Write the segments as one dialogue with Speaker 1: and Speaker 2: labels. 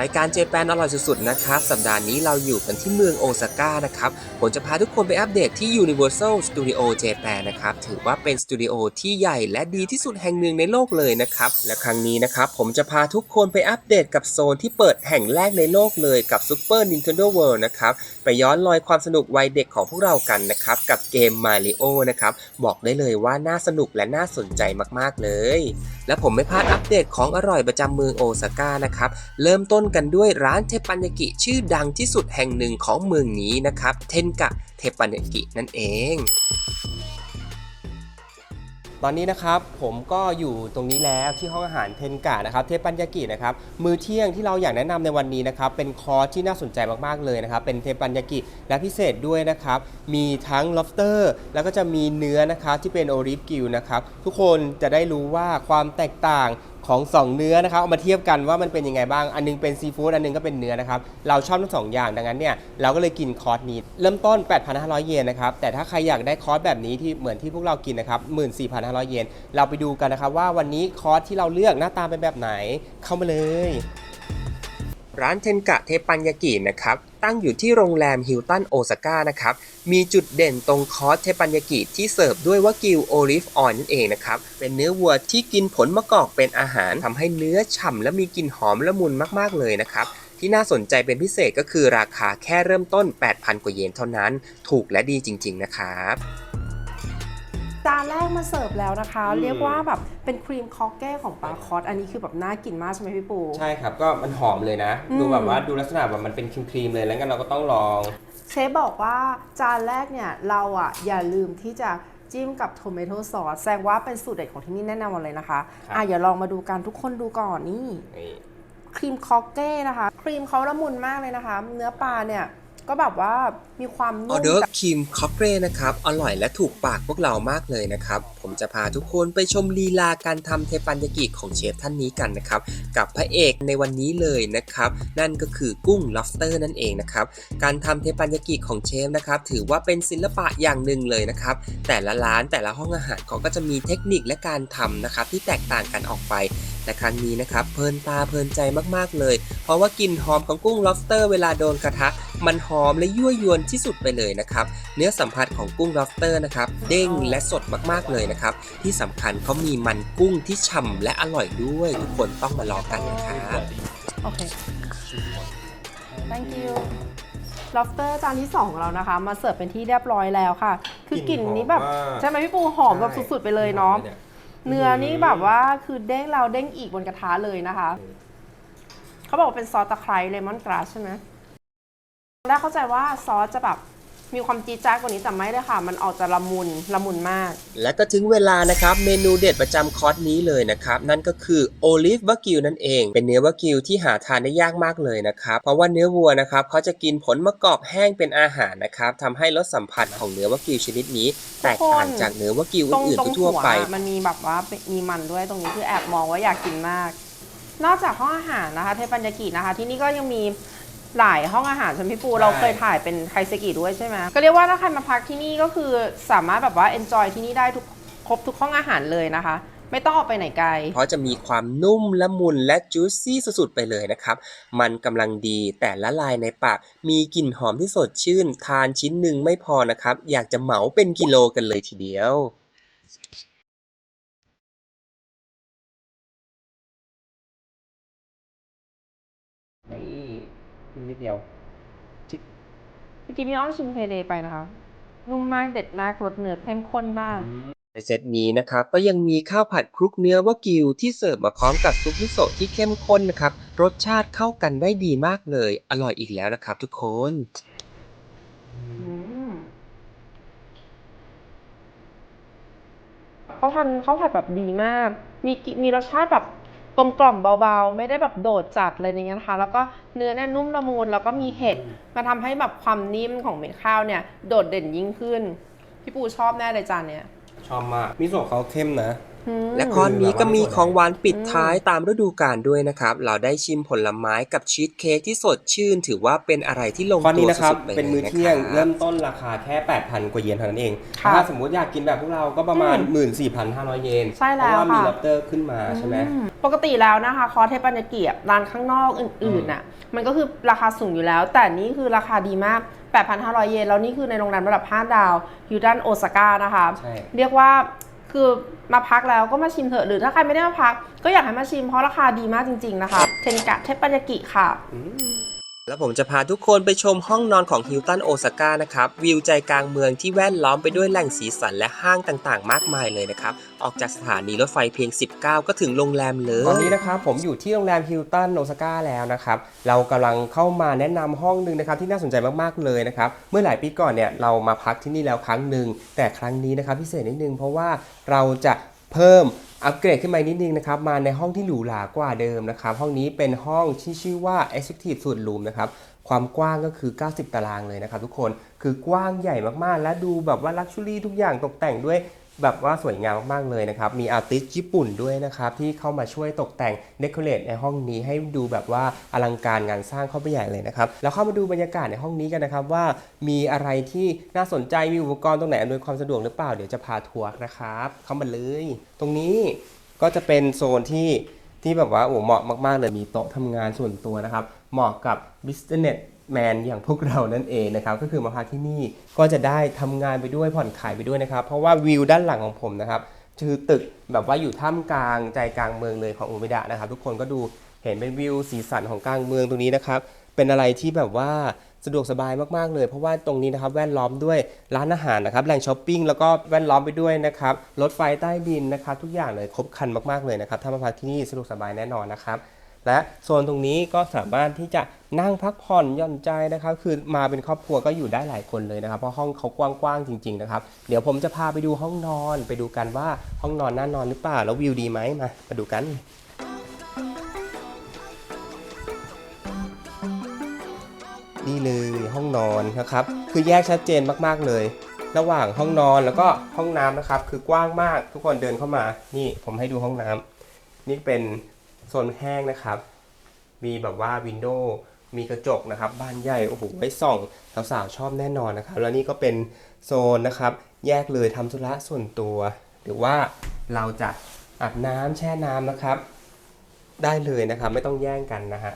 Speaker 1: รายการเจแปนอร่อยสุดๆนะครับ สัปดาห์นี้เราอยู่กันที่เมืองโอซาก้านะครับ ผมจะพาทุกคนไปอัปเดตที่ Universal Studio Japan นะครับ ถือว่าเป็นสตูดิโอที่ใหญ่และดีที่สุดแห่งหนึ่งในโลกเลยนะครับ และครั้งนี้นะครับ ผมจะพาทุกคนไปอัปเดตกับโซนที่เปิดแห่งแรกในโลกเลยกับ Super Nintendo World นะครับ ไปย้อนรอยความสนุกวัยเด็กของพวกเรากันนะครับ กับเกม Mario นะครับ บอกได้เลยว่าน่าสนุกและน่าสนใจมากๆเลย และผมไม่พลาดอัปเดตของอร่อยประจำเมืองโอซาก้านะครับ เริ่มต้นกันด้วยร้านเทปันยากิชื่อดังที่สุดแห่งหนึ่งของเมืองนี้นะครับ เทนกะเทปันยากินั่นเอง ตอนนี้นะครับผมก็อยู่ตรงนี้แล้วที่ห้องอาหารเทนกะนะครับเทปัญญากินะครับมื้อเที่ยงที่เราอยากแนะนำในวันนี้นะครับเป็นคอร์สที่น่าสนใจมากๆเลยนะครับเป็นเทปัญญากิและพิเศษด้วยนะครับมีทั้ง lobster แล้วก็จะมีเนื้อนะครับที่เป็นโอริฟกิลนะครับทุกคนจะได้รู้ว่าความแตกต่าง ของสองเนื้อนะครับเอามาเทียบกันว่ามันเป็นยังไงบ้าง อันนึงเป็นซีฟู้ดอันนึงก็เป็นเนื้อนะครับ เราชอบทั้งสองอย่างดังนั้นเนี่ยเราก็เลยกินคอร์สนี้ เริ่มต้น 8,500 เยนนะครับ แต่ถ้าใครอยากได้คอร์สแบบนี้ที่เหมือนที่พวกเรากินนะครับ 14,500 เยน เราไปดูกันนะครับว่าวันนี้คอร์สที่เราเลือกหน้าตาเป็นแบบไหนเข้ามาเลย ร้านเทนกะเทปัญญากินะครับตั้งอยู่ที่โรงแรมฮิลตันโอซาก้านะครับมีจุดเด่นตรงคอสเทปัญญากิที่เสิร์ฟด้วยวากิวโอลิฟออยล์นั่นเองนะครับเป็นเนื้อวัวที่กินผลมะกอกเป็นอาหารทำให้เนื้อฉ่ำและมีกลิ่นหอมละมุนมากๆเลยนะครับที่น่าสนใจเป็นพิเศษก็คือราคาแค่เริ่มต้น 8,000 กว่าเยนเท่านั้น ถูกและดีจริง ๆ นะครับ
Speaker 2: จานแรกมาเสิร์ฟแล้วนะคะ
Speaker 1: อืม
Speaker 2: เรียกว่าแบบเป็นครีมคอกเก้ของปลาคอสอันนี้คือแบบน่ากินมากใช่ไหมพี่ปู
Speaker 1: ใช่ครับ ก็มันหอมเลยนะ
Speaker 2: อืม
Speaker 1: ดูแบบว่าดูลักษณะแบบมันเป็นครีมๆเลยแล้วกันเราก็ต้องลอง
Speaker 2: เชฟบอกว่าจานแรกเนี่ย เราอะอย่าลืมที่จะจิ้มกับโทเมโตซอสแสดงว่าเป็นสูตรเด็ดของที่นี่แน่นอนเลยนะคะ
Speaker 1: ครับ
Speaker 2: อะอย่าลองมาดูกันทุกคนดูก่อนนี่
Speaker 1: นี่
Speaker 2: ครีมคอกเก้นะคะ ครีมเขาละมุนมากเลยนะคะ เนื้อปลาเนี่ย ก็แบบว่ามีความ
Speaker 1: ออ
Speaker 2: นุ่ม
Speaker 1: เดอร์
Speaker 2: จาก
Speaker 1: ครีมคอเกรนะครับ อร่อยและถูกปากพวกเรามากเลยนะครับ ผมจะพาทุกคนไปชมลีลาการทำเทปัญญากิของเชฟท่านนี้กันนะครับ กับพระเอกในวันนี้เลยนะครับ นั่นก็คือกุ้ง lobster นั่นเองนะครับ การทำเทปัญญากิของเชฟนะครับ ถือว่าเป็นศิลปะอย่างหนึ่งเลยนะครับ แต่ละร้านแต่ละห้องอาหารเขาก็จะมีเทคนิคและการทำนะครับที่แตกต่างกันออกไป แต่ครั้งนี้นะครับเพลินตาเพลินใจมากๆเลย เพราะว่ากลิ่นหอมของกุ้ง lobster เวลาโดนกระทะ มันหอมและยั่วยวนที่สุดไปเลยนะครับเนื้อสัมผัสของกุ้ง lobster นะครับเด้งและสดมากๆเลยนะครับที่สำคัญเขามีมันกุ้งที่ฉ่ำและอร่อยด้วย ทุกคนต้องมาลองกันนะครับ
Speaker 2: โอเค thank you lobster จานที่สองของเรานะคะ มาเสิร์ฟเป็นที่เรียบร้อยแล้วค่ะ คือกลิ่นนี้แบบ
Speaker 1: กลิ่นหอมมาก
Speaker 2: ใช่ไหมพี่ปูหอมแบบสุดๆไปเลยเนาะ เนื้อนี่แบบว่าคือเด้งเราเด้งอีกบนกระทะเลยนะคะ เขาบอกว่าเป็นซอสตะไคร้เลมอนกราสใช่ไหมแรกเข้าใจว่าซอสจะแบบ มีความจี๊ดจ๊าดกว่านี้แต่ไม่เลยค่ะ มันออกจะละมุนละมุนมาก
Speaker 1: และก็ถึงเวลานะครับเมนูเด็ดประจำคอร์สนี้เลยนะครับ นั่นก็คือโอลิฟวากิวนั่นเอง เป็นเนื้อวากิวที่หาทานได้ยากมากเลยนะครับ เพราะว่าเนื้อวัวนะครับเขาจะกินผลมะกอกแห้งเป็นอาหารนะครับทำให้รสสัมผัสของเนื้อวากิวชนิดนี้ แตกต่างจากเนื้อวากิว
Speaker 2: ตรง
Speaker 1: อื่น
Speaker 2: ตรง
Speaker 1: ๆทั่ว
Speaker 2: หัว
Speaker 1: ๆไป
Speaker 2: มันมีแบบว่ามีมันด้วยตรงนี้คือแอบมองว่าอยากกินมาก นอกจากห้องอาหารนะคะ เทปัญญากินะคะ ที่นี่ก็ยังมี หลายห้องอาหารใช่ไหมพี่ปู
Speaker 1: ใช่
Speaker 2: เราเคยถ่ายเป็นไคเซกิด้วยใช่ไหมก็เรียกว่าถ้าใครมาพักที่นี่ก็คือสามารถแบบว่า enjoy ที่นี่ได้ทุกครบทุกห้องอาหารเลยนะคะ ไม่ต้องออกไปไหนไกล
Speaker 1: เพราะจะมีความนุ่มละมุนและจูซี่สุดๆไปเลยนะครับ มันกำลังดีแต่ละลายในปาก มีกลิ่นหอมที่สดชื่น ทานชิ้นหนึ่งไม่พอนะครับ อยากจะเหมาเป็นกิโลกันเลยทีเดียวนี่ นิดเดียว
Speaker 2: เมื่อกี้พี่อ้อมชิมเพเดไปนะคะ นุ่มมากเด็ดมากรสเนื้อเข้มข้นมาก
Speaker 1: ในเซตนี้นะครับก็ยังมีข้าวผัดคลุกเนื้อวากิวที่เสิร์ฟมาพร้อมกับซุปมิโซะที่เข้มข้นนะครับ รสชาติเข้ากันได้ดีมากเลย อร่อยอีกแล้วนะครับทุกคน
Speaker 2: เขาทำเขาผัดแบบดีมาก มีกิมีรสชาติแบบ กลมกล่อมเบาๆ ไม่ได้แบบโดดจัดเลยอย่างเงี้ยนะคะ แล้วก็เนื้อเนี่ยนุ่มละมุนแล้วก็มีเห็ดมาทำให้แบบความนิ่มของเม็ดข้าวเนี่ย โดดเด่นยิ่งขึ้น พี่ปูชอบแน่เลยจานเนี้ย
Speaker 1: ชอบมากมิโซะเขาเข้มนะ
Speaker 2: อืม
Speaker 1: และคอนนี้ก็มีของหวานปิดท้ายตามฤดูกาลด้วยนะครับ เราได้ชิมผลไม้กับชีสเค้กที่สดชื่น ถือว่าเป็นอะไรที่ลง
Speaker 3: ข้อ
Speaker 1: ตั
Speaker 3: นี้
Speaker 1: ว
Speaker 3: นะครับ
Speaker 1: สุดๆไป
Speaker 3: เป็น
Speaker 1: ล
Speaker 3: มื้อเที่ยง
Speaker 1: นะครับ
Speaker 3: เริ่มต้นราคาแค่ 8,000 กว่าเยนเท่านั้นเอง
Speaker 2: ค่ะ
Speaker 3: ถ้าสมมุติอยากกินแบบพวกเราก็ประมาณ
Speaker 2: อืม
Speaker 3: 14,500 เยน
Speaker 2: ใช่แล้ว
Speaker 3: เพราะว่ามี
Speaker 2: ค่ะ
Speaker 3: ล็อบสเตอร์ขึ้นมาใช่ไหม
Speaker 2: อืมปกติแล้วนะคะคอร์สเทปันยากิอะร้านข้างนอกอื่นๆน่ะมันก็คือราคาสูงอยู่แล้ว แต่นี่คือราคาดีมาก 8,500 เยนแล้วนี่คือในโรงแรมระดับ 5 ดาวอยู่ด้านโอซาก้านะคะ
Speaker 3: ใช่
Speaker 2: เรียกว่า คือมาพักแล้วก็มาชิมเถอะหรือถ้าใครไม่ได้มาพัก ก็อยากให้มาชิมเพราะราคาดีมากจริง ๆ นะคะ เทนกะเทปันยากิค่ะ
Speaker 1: แล้วผมจะพาทุกคนไปชมห้องนอนของฮิลตันโอซาก้านะครับ วิวใจกลางเมืองที่แวดล้อมไปด้วยแหล่งสีสันและห้างต่างๆ มากมายเลยนะครับ ออกจากสถานีรถไฟเพียง 19 ก็ถึงโรงแรมเลย
Speaker 3: ตอนนี้นะครับผมอยู่ที่โรงแรมฮิลตันโอซาก้าแล้วนะครับ เรากำลังเข้ามาแนะนำห้องหนึ่งนะครับที่น่าสนใจมากๆเลยนะครับ เมื่อหลายปีก่อนเนี่ยเรามาพักที่นี่แล้วครั้งหนึ่งแต่ครั้งนี้นะครับพิเศษนิดนึงเพราะว่าเราจะเพิ่มอัปเกรดขึ้นมานิดนึงนะครับ มาในห้องที่หรูหรากว่าเดิมนะครับ ห้องนี้เป็นห้องที่ชื่อว่า Executive Suite Room นะครับความกว้างก็คือ 90 ตารางเลยนะครับทุกคน คือกว้างใหญ่มากๆ และดูแบบว่าลักชัวรี่ทุกอย่างตกแต่งด้วย แบบว่าสวยงามมากๆเลยนะครับ มีอาร์ติสต์ญี่ปุ่นด้วยนะครับ ที่เข้ามาช่วยตกแต่งเดคอเรทในห้องนี้ให้ดูแบบว่าอลังการงานสร้างเข้าไปใหญ่เลยนะครับ แล้วเข้ามาดูบรรยากาศในห้องนี้กันนะครับ ว่ามีอะไรที่น่าสนใจมีอุปกรณ์ตรงไหนอำนวยความสะดวกหรือเปล่าเดี๋ยวจะพาทัวร์นะครับ เข้ามาเลย ตรงนี้ก็จะเป็นโซนที่ที่แบบว่าโอ้เหมาะมาก ๆ เลยมีโต๊ะทำงานส่วนตัวนะครับ เหมาะกับ business man อย่างพวกเรานั่นเองนะครับก็คือมาพักที่นี่ก็จะได้ทำงานไปด้วยผ่อนคลายไปด้วยนะครับ เพราะว่าวิวด้านหลังของผมนะครับคือตึกแบบว่าอยู่ท่ามกลางใจกลางเมืองเลยของอุมิดะนะครับ ทุกคนก็ดูเห็นเป็นวิวสีสันของกลางเมืองตรงนี้นะครับ เป็นอะไรที่แบบว่าสะดวกสบายมากๆเลย เพราะว่าตรงนี้นะครับแวดล้อมด้วยร้านอาหารนะครับแหล่งช้อปปิ้งแล้วก็แวดล้อมไปด้วยนะครับรถไฟใต้ดินนะครับทุกอย่างเลยครบครันมากๆเลยนะครับถ้ามาพักที่นี่สะดวกสบายแน่นอนนะครับ และโซนตรงนี้ก็สามารถที่จะนั่งพักผ่อนย่อนใจนะครับ คือมาเป็นครอบครัวก็อยู่ได้หลายคนเลยนะครับ เพราะห้องเขากว้างๆจริง ๆ นะครับ เดี๋ยวผมจะพาไปดูห้องนอน ไปดูกันว่าห้องนอนน่านอนหรือเปล่า แล้ววิวดีไหมมามาดูกันนี่เลยห้องนอนนะครับ คือแยกชัดเจนมากๆเลย ระหว่างห้องนอนแล้วก็ห้องน้ำนะครับ คือกว้างมากทุกคนเดินเข้ามา นี่ผมให้ดูห้องน้ำนี่เป็น ซนแห้งนะครับ มีแบบว่าวินโดว์มีกระจกนะครับบ้านใหญ่โอ้โหไว้ส่องสาวๆชอบแน่นอนนะครับ แล้วนี่ก็เป็นโซนนะครับ แยกเลยทำธุระส่วนตัว หรือว่าเราจะอาบน้ำแช่น้ำนะครับ ได้เลยนะครับไม่ต้องแย่งกันนะฮะ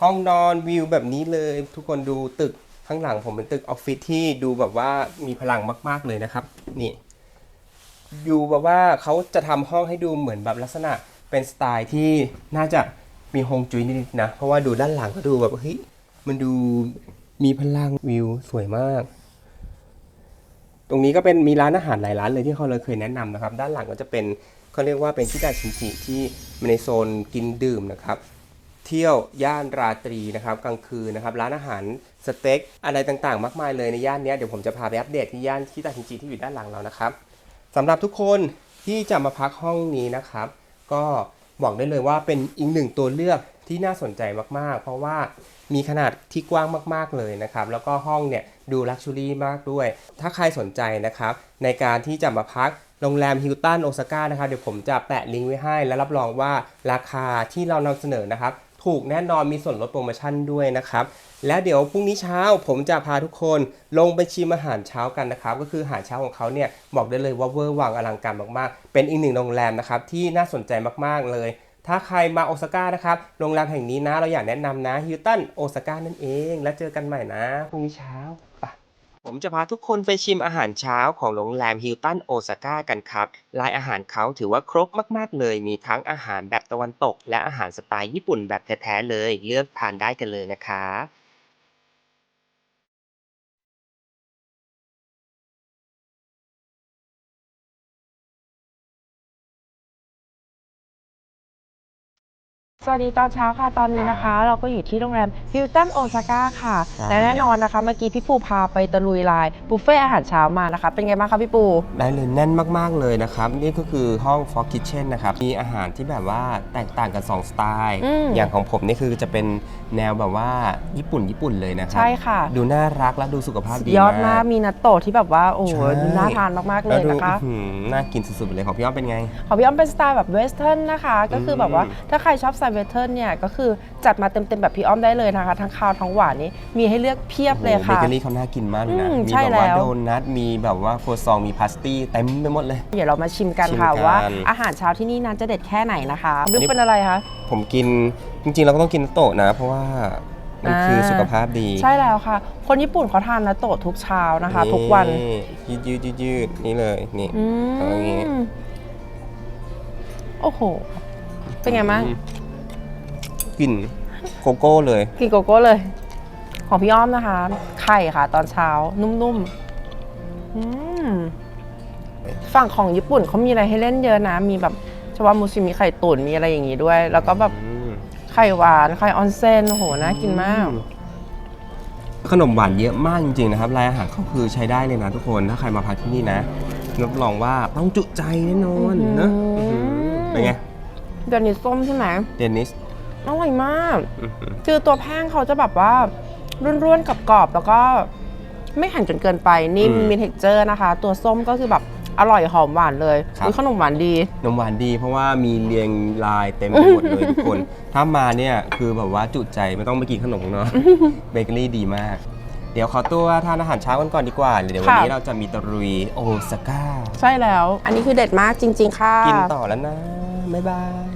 Speaker 3: ห้องนอนวิวแบบนี้เลยทุกคนดูตึกข้างหลังผมเป็นตึกออฟฟิศที่ดูแบบว่ามีพลังมากๆเลยนะครับ นี่ ดูแบบว่าเขาจะทำห้องให้ดูเหมือนแบบลักษณะ เป็นสไตล์ที่น่าจะมีฮงจุ้ยนิดๆนะ เพราะว่าดูด้านหลังก็ดูแบบเฮ้ยมันดูมีพลังวิวสวยมาก ตรงนี้ก็เป็นมีร้านอาหารหลายร้านเลยที่เขาเลยเคยแนะนำนะครับ ด้านหลังก็จะเป็นเขาเรียกว่าเป็นที่ดาชินจิที่ในโซนกินดื่มนะครับ เที่ยวย่านราตรีนะครับ กลางคืนนะครับ ร้านอาหารสเต็กอะไรต่างๆ มากมายเลยในย่านนี้เดี๋ยวผมจะพาไปอัปเดตที่ย่านที่ตาชินจิที่อยู่ด้านหลังเรานะครับสำหรับทุกคนที่จะมาพักห้องนี้นะครับ ก็หวังได้เลยว่าเป็นอีกหนึ่งตัวเลือกที่น่าสนใจมากๆ เพราะว่ามีขนาดที่กว้างมากๆเลยนะครับ แล้วก็ห้องเนี่ยดูลักชัวรี่มากด้วย ถ้าใครสนใจนะครับ ในการที่จะมาพักโรงแรมฮิลตันโอซาก้านะครับ เดี๋ยวผมจะแปะลิงก์ไว้ให้ และรับรองว่าราคาที่เรานำเสนอนะครับ ถูกแน่นอนมีส่วนลดโปรโมชั่นด้วยนะครับ แล้วเดี๋ยวพรุ่งนี้เช้าผมจะพาทุกคนลงไปชิมอาหารเช้ากันนะครับ ก็คืออาหารเช้าของเขาเนี่ยบอกได้เลยว่าเวอร์วังอลังการมากๆ เป็นอีกหนึ่งโรงแรมนะครับที่น่าสนใจมากๆเลย ถ้าใครมาโอซาก้านะครับโรงแรมแห่งนี้นะเราอยากแนะนำนะฮิลตันโอซาก้านั่นเอง แล้วเจอกันใหม่นะพรุ่งนี้เช้าไป ผมจะพาทุกคนไปชิมอาหารเช้าของโรงแรมฮิลตันโอซาก้ากันครับ ลายอาหารเขาถือว่าครบมากๆเลย มีทั้งอาหารแบบตะวันตก และอาหารสไตล์ญี่ปุ่นแบบแท้ๆเลย เลือกทานได้กันเลยนะครับ
Speaker 2: สวัสดีตอนเช้าค่ะตอนนี้นะคะ เราก็อยู่ที่โรงแรมฮิลตันโอซาก้าค่ะและแน่นอนนะคะเมื่อกี้พี่ปูพาไปตะลุยลายบุฟเฟ่อาหารเช้ามานะคะ เป็นไงบ้างคะพี่ปู
Speaker 3: ได้เลยแน่นมากๆเลยนะครับ นี่ก็คือห้อง Fog Kitchen นะครับ มีอาหารที่แบบว่าแตกต่างกัน 2 สไตล์
Speaker 2: อืม
Speaker 3: อย่างของผมนี่คือจะเป็นแนวแบบว่าญี่ปุ่นญี่ปุ่นเลยนะครั
Speaker 2: ใช่ค่ะ
Speaker 3: ดูน่ารักและดูสุขภาพดี
Speaker 2: ยอดมากมีนัตโตะที่แบบว่าโอ้โห
Speaker 3: ใช่
Speaker 2: ดูน่าทานมากๆเล
Speaker 3: แล้ว
Speaker 2: ย
Speaker 3: ดู
Speaker 2: นะคะ
Speaker 3: อื้อหือน่ากินสุดๆไปเลยของพี่อ้อมเป็นไง
Speaker 2: ของพี่อ้อมเป็นสไตล์แบบเวสเทิร์นนะคะก็คือแบบว่า
Speaker 3: อืม
Speaker 2: ถ้าใครชอบสไตล์เวสเทิร์นเนี่ยก็คือจัดมาเต็มๆแบบพี่อ้อมได้เลยนะคะ ทั้งคาวทั้งหวานนี้มีให้เลือกเพียบเลย
Speaker 3: โอ้โหเบ
Speaker 2: ค่ะ
Speaker 3: เกอรี่เขาน่ากินมากเลยนะ
Speaker 2: อืม
Speaker 3: มี
Speaker 2: ใช่
Speaker 3: แบบว่า
Speaker 2: แล้ว
Speaker 3: โดนัท มีแบบว่าโครัวซอง มีพาสตี้เต็มไปหมดเลย
Speaker 2: เดี๋ยวเรามาชิมกัน
Speaker 3: ชิม
Speaker 2: ค่ะ
Speaker 3: กัน
Speaker 2: ว่า อาหารเช้าที่นี่นั้นจะเด็ดแค่ไหนนะคะบิ๊ก
Speaker 3: นี่
Speaker 2: เป็นอะไรคะ
Speaker 3: ผมกินจริงๆ เราก็ต้องกินโตะนะ เพราะว่ามันคือ
Speaker 2: อ่า
Speaker 3: สุขภาพดี
Speaker 2: ใช่แล้วค่ะ คนญี่ปุ่นเขาทานนัตโตะทุกเช้านะคะ ทุกวัน
Speaker 3: ยืดยืดยืดยืดนี่เลย นี่
Speaker 2: อื
Speaker 3: เอาอย่างงี้
Speaker 2: มโอ้โห เป็นไงบ้าง
Speaker 3: อืม กลิ่นโกโก้เลย
Speaker 2: กินโกโก้เลย ของพี่อ้อมนะคะ ไข่ค่ะ ตอนเช้า นุ่มๆอืมฝั่งของญี่ปุ่นเขามีอะไรให้เล่นเยอะนะ มีแบบชาวามูชิมีไข่ตุ๋นมีอะไรอย่างงี้ด้วย แล้วก็แบบ
Speaker 3: อืม
Speaker 2: ไข่หวานไข่ออนเซนโอ้โหน่ากินมาก
Speaker 3: ขนมหวานเยอะมากจริงๆนะครับรายอาหารเขาคือใช้ได้เลยนะทุกคนถ้าใครมาพักที่นี่นะรับรองว่าต้องจุใจแน่นอนนะ
Speaker 2: อื้อหือ
Speaker 3: อื้อหือเป็นไง
Speaker 2: เดี๋ยวนี้ส้มใช่ไหม
Speaker 3: เดนิส
Speaker 2: อร่อยมาก
Speaker 3: อื้อหือ
Speaker 2: คือตัวแป้งเขาจะแบบว่าร่วนๆกับกรอบๆแล้วก็ไม่แข็งจนเกินไป นิ่มมีเท็กเจอร์นะคะ ตัวส้มก็คือแบบอร่อยหอมหวานเลยอุ๊ยขนมหวานดี
Speaker 3: นมหวานดีเพราะว่ามีเรียงลายเต็มไปหมดเลยทุกคน ถ้ามาเนี่ยคือแบบว่าจุใจไม่ต้องไปกินขนมเนาะ เบเกอรี่ดีมาก เดี๋ยวขอตัวทานอาหารเช้ากันก่อนดีกว่า เดี๋ยววันนี้
Speaker 2: ค่ะ
Speaker 3: เราจะมีตะรุยโอซาก้า
Speaker 2: ใช่แล้ว อันนี้คือเด็ดมากจริง ๆ ค่ะ
Speaker 3: กินต่อแล้วนะ บ๊ายบาย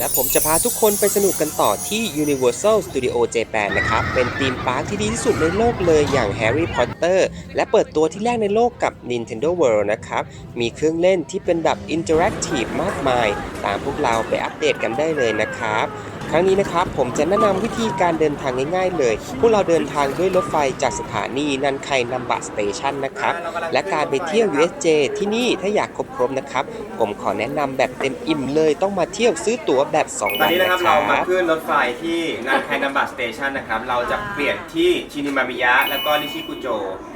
Speaker 3: และผมจะพาทุกคนไปสนุกกันต่อที่ Universal Studio Japan นะครับ เป็นธีมพาร์คที่ดีที่สุดในโลกเลยอย่าง Harry Potter และเปิดตัวที่แรกในโลกกับ Nintendo World นะครับ มีเครื่องเล่นที่เป็นแบบ Interactive มากมาย ตามพวกเราไปอัปเดตกันได้เลยนะครับ ครั้งนี้นะครับผมจะแนะนำวิธีการเดินทางง่ายๆ เลย พวกเราเดินทางด้วยรถไฟจากสถานีนันไคนัมบะสเตชันนะครับ และการไปเที่ยว USJ ที่นี่ถ้าอยากครบครบนะครับ ผมขอแนะนำแบบเต็มอิ่มเลยต้องมาเที่ยวซื้อตั๋วแบบ2
Speaker 1: ตอน
Speaker 3: วัน
Speaker 1: นี้นะ
Speaker 3: นะ
Speaker 1: ค
Speaker 3: ค
Speaker 1: รั
Speaker 3: รั
Speaker 1: บบเรามาขึ้นรถไฟที่นันไคนัมบะสเตชันนะครับ เราจะเปลี่ยนที่ชินิมามิยะแล้วก็นิชิกุโจ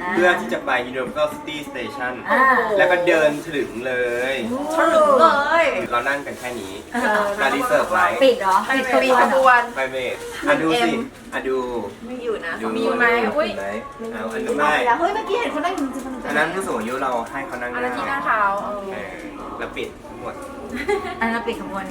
Speaker 4: อ่า
Speaker 1: เพื่อที่จะไป Universal City Station
Speaker 4: อ่า
Speaker 1: แล้วก็เดินถึงเลย
Speaker 4: ถลุงเลย
Speaker 1: เรานั่งกันแค่นี้การรีเซิร์ฟไว้
Speaker 4: ปิดเหรอ
Speaker 2: ปิด
Speaker 4: ข
Speaker 2: ปีขบวน
Speaker 1: ไปเวทอะดูสิอะดู
Speaker 4: ไม่อยู่นะ
Speaker 1: ดู
Speaker 2: มีไหมอุ๊ย
Speaker 1: เห็นไหมเอาอัน
Speaker 4: ไม่
Speaker 1: นั้นไม่
Speaker 4: แล้วเฮ้ยเมื่อกี้เห็นคนนั่งอยู่จริงๆ
Speaker 1: อันนั้นผู้สูงอายุเราให้เขานั่ง
Speaker 2: อันนั้นที่ห
Speaker 1: ห
Speaker 2: น้า
Speaker 1: น้า
Speaker 2: เท้าเออ
Speaker 1: เออแล้วปิดทั้งหมด
Speaker 4: อันนั้นปิดขบวน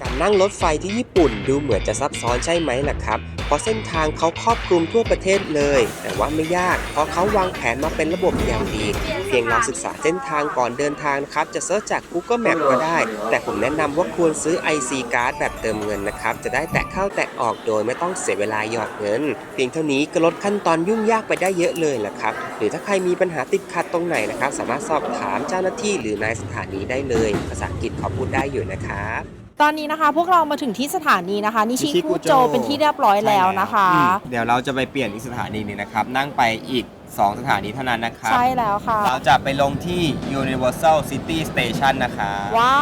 Speaker 3: การนั่งรถไฟที่ญี่ปุ่นดูเหมือนจะซับซ้อนใช่ไหมล่ะครับ เพราะเส้นทางเขาครอบคลุมทั่วประเทศเลย แต่ว่าไม่ยาก เพราะเขาวางแผนมาเป็นระบบอย่างดี เพียงเราศึกษาเส้นทางก่อนเดินทางนะครับ จะเซิร์ชจาก Google Map ก็ได้ แต่ผมแนะนำว่าควรซื้อ IC card แบบเติมเงินนะครับ จะได้แตะเข้าแตะออกโดยไม่ต้องเสียเวลาหยอดเงิน เพียงเท่านี้ก็ลดขั้นตอนยุ่งยากไปได้เยอะเลยล่ะครับ หรือถ้าใครมีปัญหาติดขัดตรงไหนนะครับสามารถสอบถามเจ้าหน้าที่หรือนายสถานีได้เลย ภาษาอังกฤษเขาพูดได้อยู่นะครับ
Speaker 2: ตอนนี้นะคะพวกเรามาถึงที่สถานีนะคะ นิชิคุโจเป็นที่เรียบร้อยแล้วนะคะ
Speaker 3: อืมเดี๋ยวเราจะไปเปลี่ยนอีกสถานีหนึงนะครับ นั่งไปอีก 2 สถานีเท่านั้นนะครับ
Speaker 2: ใช่แล้วค่ะ
Speaker 3: เราจะไปลงที่ Universal City Station นะครับ
Speaker 2: ว้า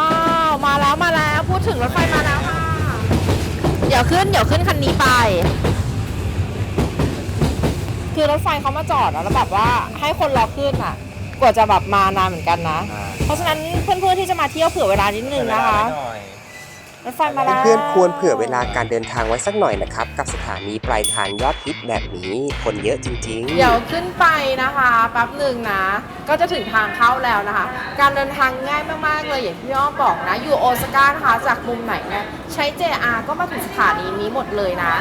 Speaker 2: ว มาแล้วมาแล้ว พูดถึงรถไฟมาแล้วค่ะ เดี๋ยวขึ้นเดี๋ยวขึ้นคันนี้ไป คือรถไฟเขามาจอดอะแล้วแบบว่าให้คนรอขึ้นอะ กว่าจะแบบมานานเหมือนกันนะเพราะฉะนั้นเพื่อนๆที่จะมาเที่ยวเผื่อเวลานิดนึงนะคะรถไฟมาแล้ว
Speaker 3: เพื่อนๆควรเผื่อเวลาการเดินทางไว้สักหน่อยนะครับ กับสถานีปลายทางยอดฮิตแบบนี้คนเยอะจริง ๆ
Speaker 2: เดี๋ยวขึ้นไปนะคะแป๊บหนึ่งนะ ก็จะถึงทางเข้าแล้วนะคะ การเดินทางง่ายมากๆเลยอย่างที่พี่อ้อมบอกนะ อยู่โอซาก้านะคะจากมุมไหนเนี่ยใช้ JR ก็มาถึงสถานีนี้หมดเลยนะ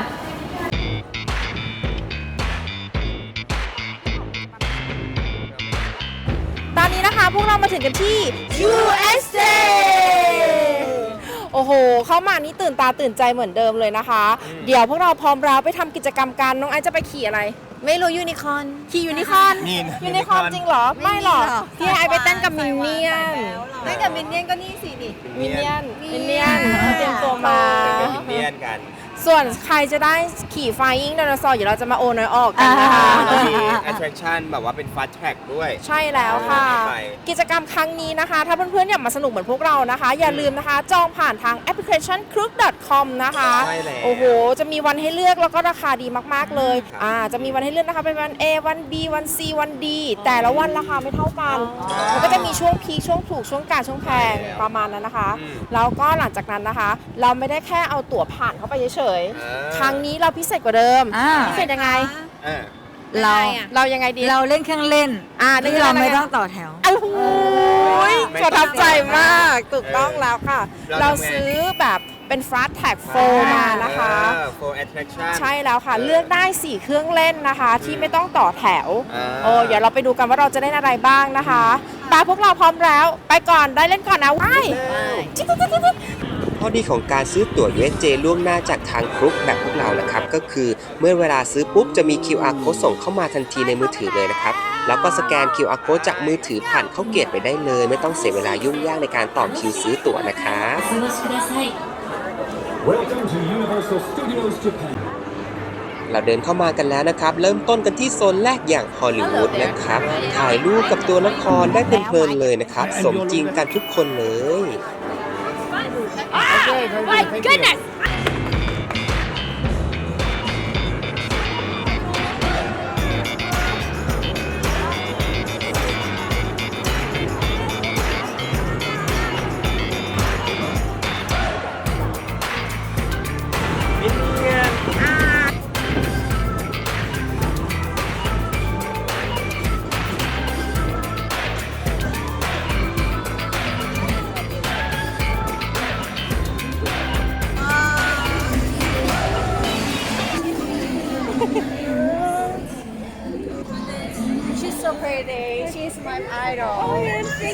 Speaker 2: ตอนนี้นะคะพวกเรามาถึงกันที่ USA โอ้โห เข้ามานี่ตื่นตาตื่นใจเหมือนเดิมเลยนะคะ เดี๋ยวพวกเราพร้อมแล้วไปทำกิจกรรมกันน้องไอซ์จะไปขี่อะไร
Speaker 4: ไม่รู้ยูนิคอน
Speaker 2: ขี่ยูนิคอร์น
Speaker 3: นี่
Speaker 2: ยูนิคอร์นจริงเหรอ ไม่หรอก พี่ไอซ์ไปเต้นกับมินเนี่ยน
Speaker 4: เต้นกับมินเนี่ยนก็นี่สินี่
Speaker 2: มินเนี่ยนมินเนี่ยนเตรียมตัวมา
Speaker 3: เป็นมินเนี่ยนกัน
Speaker 2: ส่วนใครจะได้ขี่ Flying Dinosaur เดี๋ยวเราจะมาโอนอยออกกันนะคะ
Speaker 1: ก็มี attraction แบบว่าเป็น fast track ด้วย
Speaker 2: ใช่แล้วค่ะ
Speaker 1: ไป
Speaker 2: กิจกรรมครั้งนี้นะคะ ถ้าเพื่อนๆอยากมาสนุกเหมือนพวกเรานะคะ อย่าลืมนะคะ จองผ่านทางแอปพลิเคชัน crook.com นะคะ
Speaker 1: ใช่แล้ว
Speaker 2: โอ้โห จะมีวันให้เลือกแล้วก็ราคาดีมากๆเลย
Speaker 1: ครับ
Speaker 2: อ่า จะมีวันให้เลือกนะคะ เป็นวัน A วัน B วัน C วัน D แต่ละวันราคาไม่เท่ากัน มันก็จะมีช่วงพีคช่วงถูกช่วงกลางช่วงแพงประมาณนั้นนะคะ
Speaker 1: อืม
Speaker 2: แล้วก็หลังจากนั้นนะคะ เราไม่ได้แค่เอาตั๋วผ่านเข้าไปเฉย
Speaker 1: อ่า
Speaker 2: ๆ ครั้งนี้เราพิเศษกว่าเดิม
Speaker 4: อ่า
Speaker 2: พิเศษยังไง
Speaker 1: อ่า
Speaker 4: เรา
Speaker 2: เรายังไงดี
Speaker 4: เราเล่นเครื่องเล่น
Speaker 2: อ่า
Speaker 4: ที่เราไม่ต้องต่อแถว
Speaker 2: โอ้โห
Speaker 1: ไม่
Speaker 2: ประทับใจมาก
Speaker 1: เออ
Speaker 2: ถูกต้องแล้วค่ะ
Speaker 1: เรา
Speaker 2: เรา
Speaker 1: ทำไง
Speaker 2: ซื้อแบบเป็นฟ a สแท็กโฟมานะคะ
Speaker 1: เออ for attraction
Speaker 2: ใช่แล้วค่ะ
Speaker 1: เออ
Speaker 2: เลือกได้ 4 เครื่องเล่นนะคะ ที่ไม่ต้องต่อแถว
Speaker 1: อ่า
Speaker 2: โอ้เดี๋ยวเราไปดูกันว่าเราจะเล่นอะไรบ้างนะคะ ตาพวกเราพร้อมแล้ว ไปก่อนได้เล่นก่อนนะว้ายจิ๊ดจิ๊ดจิ๊ดจิ๊ด
Speaker 1: ข้อดีของการซื้อตั๋ว USJ ล่วงหน้าจากทางครุกแบบพวกเรานะครับ ก็คือเมื่อเวลาซื้อปุ๊บจะมี QR code ส่งเข้ามาทันทีในมือถือเลยนะครับ แล้วก็สแกน QR code จากมือถือผ่านเข้าเกียรไปได้เลย ไม่ต้องเสียเวลายุ่งยากในการต่อคิวซื้อตั๋วนะครับเราเดินเข้ามากันแล้วนะครับ เริ่มต้นกันที่โซนแรกอย่างฮอลลีวูดนะครับ ถ่ายรูปกับตัวละครได้เพลินเลยนะครับ สมจริงกันทุกคนเลย
Speaker 2: My goodness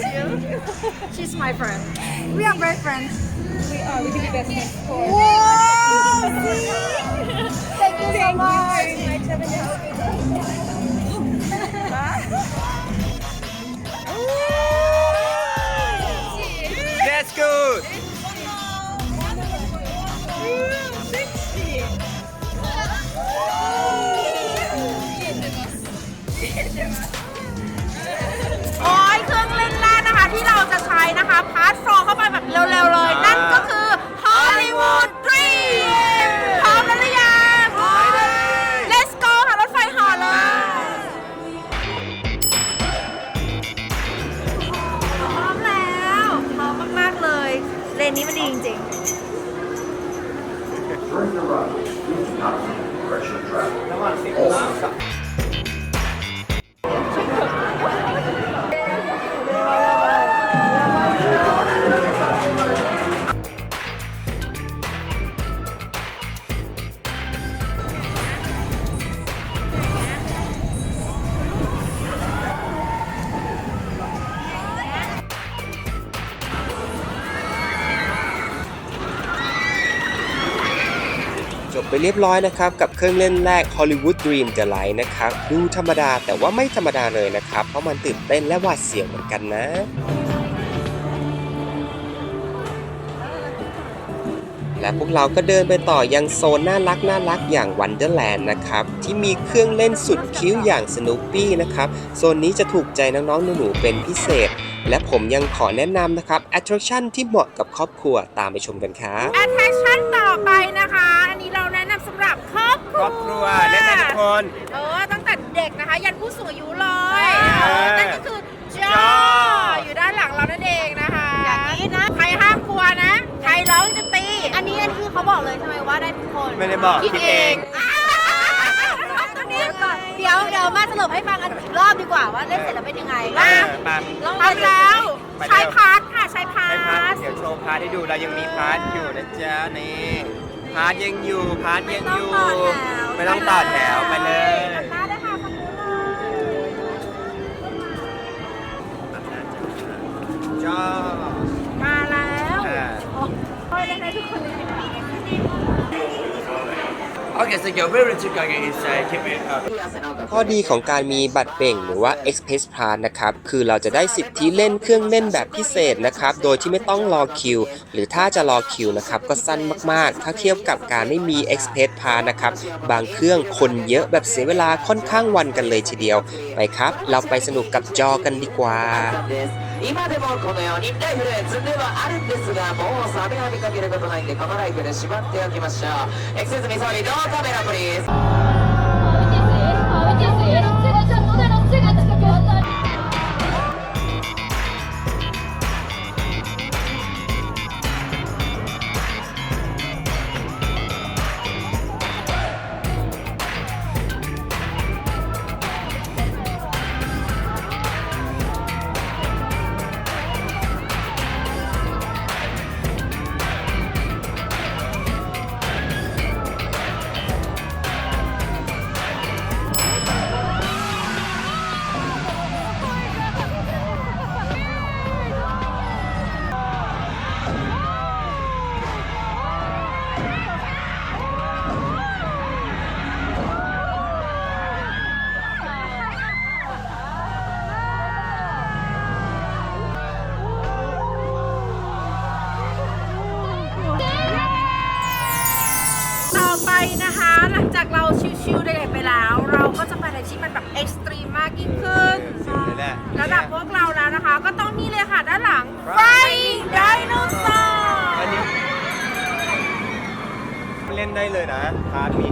Speaker 2: Thank you. She's my friend. We are best friends. We are. We can be best friends. Whoa! Thank you so much. ไปเรีย
Speaker 1: บร้อยนะครับกับเครื่องเล่นแรก Hollywood Dream Delight นะครับดูธรรมดาแต่ว่าไม่ธรรมดาเลยนะครับ เพราะมันตื่นเต้นและหวาดเสียวเหมือนกันนะและพวกเราก็เดินไปต่อยังโซนน่ารักน่ารักอย่าง Wonderland นะครับ ที่มีเครื่องเล่นสุดคิ้วอย่าง Snoopy นะครับ โซนนี้จะถูกใจน้องๆหนูๆเป็นพิเศษ และผมยังขอแนะนำนะครับ attraction ที่เหมาะกับครอบครัวตามไปชมกันครับ
Speaker 2: attraction ต่อไปนะคะ อันนี้เราแนะนำสำหรับครอบครัว
Speaker 1: ครอบครัวแนะนำทุกคน
Speaker 2: เออตั้งแต่เด็กนะคะ ยันผู้สูงอายุเลย
Speaker 1: เออ
Speaker 2: เออนั่นก็คือจออยู่ด้านหลังเรานั่นเองนะคะ
Speaker 4: อย่างนี้นะ
Speaker 2: ใครห้ามกลัวนะ ใครร้องจะตี
Speaker 4: ๆอันนี้อันนี้คือเขาบอกเลยใช่ไหมว่าได้ทุกคน
Speaker 1: ไม่ได้บอก
Speaker 2: คิดเอง
Speaker 4: เดี๋ยวเดี๋ยวมาสรุปให้ฟังกันอีก รอบดีกว่าว่าเล่นเสร็จแล้วเป็นยังไง
Speaker 1: เออมา
Speaker 4: ลอง
Speaker 2: ทำแล้ว
Speaker 1: ไปเร็ว
Speaker 2: ใช้พาร์ทค่ะใช้พา
Speaker 1: ให้พาร์
Speaker 2: ร์
Speaker 1: ท
Speaker 2: ท
Speaker 1: เดี๋ยวโชว์พาร์ทให้ดูเรายังมีพาร์ทอยู่นะจ๊ะนี่พาร์ทยังอยู่พาร์ทยังอยู่ ไม่ต้องต่อแถวไปเลย
Speaker 2: มาเลยค่ะขอบคุณค่ะ
Speaker 1: จ้า
Speaker 2: มาแล้ว
Speaker 1: อ่า
Speaker 2: โอ้ยเล่นได้ทุกคนเลย
Speaker 3: Okay, so your favorite chicken is uh, keep it up.
Speaker 1: ข้อดีของการมีบัตรเบ่งหรือว่า Express Pass นะครับ คือเราจะได้สิทธิเล่นเครื่องเล่นแบบพิเศษนะครับ โดยที่ไม่ต้องรอคิว หรือถ้าจะรอคิวนะครับ ก็สั้นมากๆ ถ้าเทียบกับการไม่มี Express Pass นะครับ บางเครื่องคนเยอะแบบเสียเวลาค่อนข้างวันกันเลยทีเดียว ไปครับ เราไปสนุกกับจอกันดีกว่า
Speaker 5: 今でもこのようにライフル積んではあるんですがもうサメは見かけることないんでこのライフで縛っておきましょう。エクセスミソリドカメラプリーズ
Speaker 2: หลังจากเราชิวๆได้ไปแล้ว เราก็จะไปในที่มันแบบเอ็กซ์ตรีมมากยิ่งขึ้นระดับพวกเราแล้วนะคะ ก็ต้องนี่เลยค่ะด้านหลังไฟไดโนเสาร์
Speaker 1: อันนี้เล่นได้เลยนะพาร์ทนี้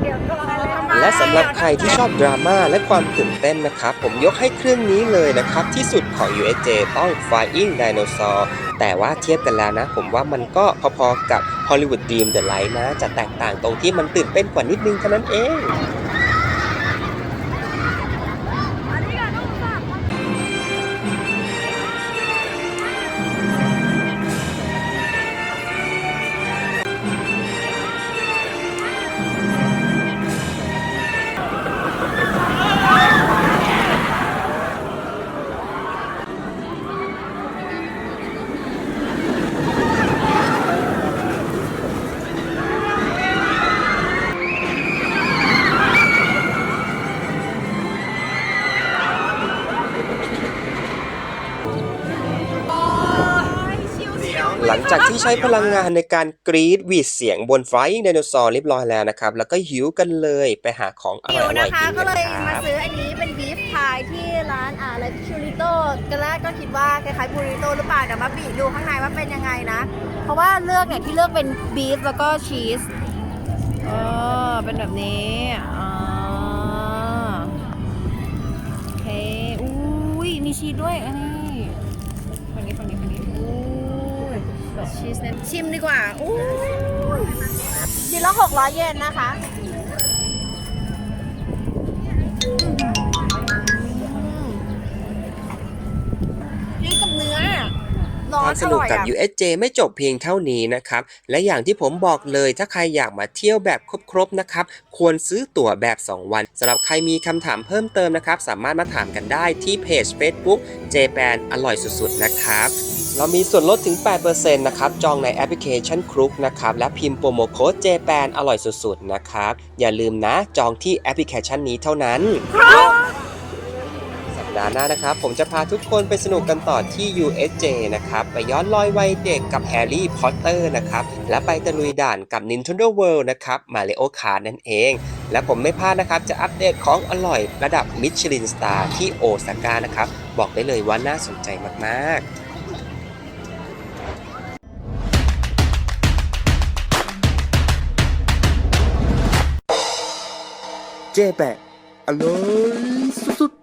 Speaker 2: เดี๋ยวก่อนทำไม
Speaker 1: และสำหรับใครที่ชอบดราม่าและความตื่นเต้นนะครับ ผมยกให้เครื่องนี้เลยนะครับ ที่สุดของ USJ ต้อง Flying Dinosaur แต่ว่าเทียบกันแล้วนะ ผมว่ามันก็พอๆกับ ฮอลลีวูดดีมเดอะไลท์นะ จะแตกต่างตรงที่มันตื่นเต้นกว่านิดนึงเท่านั้นเอง จากที่ใช้พลังงานในการกรีดหวีดเสียงบน Flying Dinosaur เรียบร้อยแล้วนะครับ แล้วก็หิวกันเลยไปหาของอ
Speaker 4: หิ
Speaker 1: ร่
Speaker 4: ว
Speaker 1: อย
Speaker 4: นะ
Speaker 1: ๆ
Speaker 4: คะ
Speaker 1: กิน
Speaker 4: ก็
Speaker 1: กัน
Speaker 4: เลย
Speaker 1: ค
Speaker 4: มา
Speaker 1: รับ
Speaker 4: ซื้ออันนี้เป็นบีฟพายที่ร้านอะไรชูริโต้กันแรกก็คิดว่าคล้ายๆบูริโต้หรือเปล่าเดี๋ยวมาบีดูข้างในว่าเป็นยังไงนะ เพราะว่าเลือกเนี่ยที่เลือกเป็นบีฟแล้วก็ชีสเออเป็นแบบนี้อ่าโอเคอุ้ยมีชีสด้วยอันนี้ ชีสเนี่ยชิมดีกว่าอู้ชิ้นละหกร้อยเยนนะคะ
Speaker 1: ควานมส
Speaker 4: อ
Speaker 1: นุก
Speaker 4: ร่อย
Speaker 1: กับ
Speaker 4: อะ
Speaker 1: USJ ไม่จบเพียงเท่านี้นะครับ และอย่างที่ผมบอกเลยถ้าใครอยากมาเที่ยวแบบครบๆนะครับ ควรซื้อตั๋วแบบ 2 วันสำหรับใครมีคำถามเพิ่มเติมนะครับ สามารถมาถามกันได้ที่เพจ Facebook JPAN อร่อยสุดๆ นะครับ เรามีส่วนลดถึง 8%นะครับ จองในแอปพลิเคชันครุกนะครับ และพิมพ์โปรโมโค้ด JPAN อร่อยสุดๆ นะครับ อย่าลืมนะ จองที่แอปพลิเคชันนี้เท่านั้น ดาห์หน้านะครับ ผมจะพาทุกคนไปสนุกกันต่อที่ USJ นะครับ ไปย้อนรอยวัยเด็กกับแฮร์รี่พอตเตอร์นะครับ และไปตะลุยด่านกับ Nintendo World นะครับมาริโอคาร์นั่นเอง และผมไม่พลาดนะครับ จะอัปเดตของอร่อยระดับมิชลินสตาร์ที่โอซาก้านะครับ บอกได้เลยว่าน่าสนใจมากๆเจแปะอร่อยสุดๆ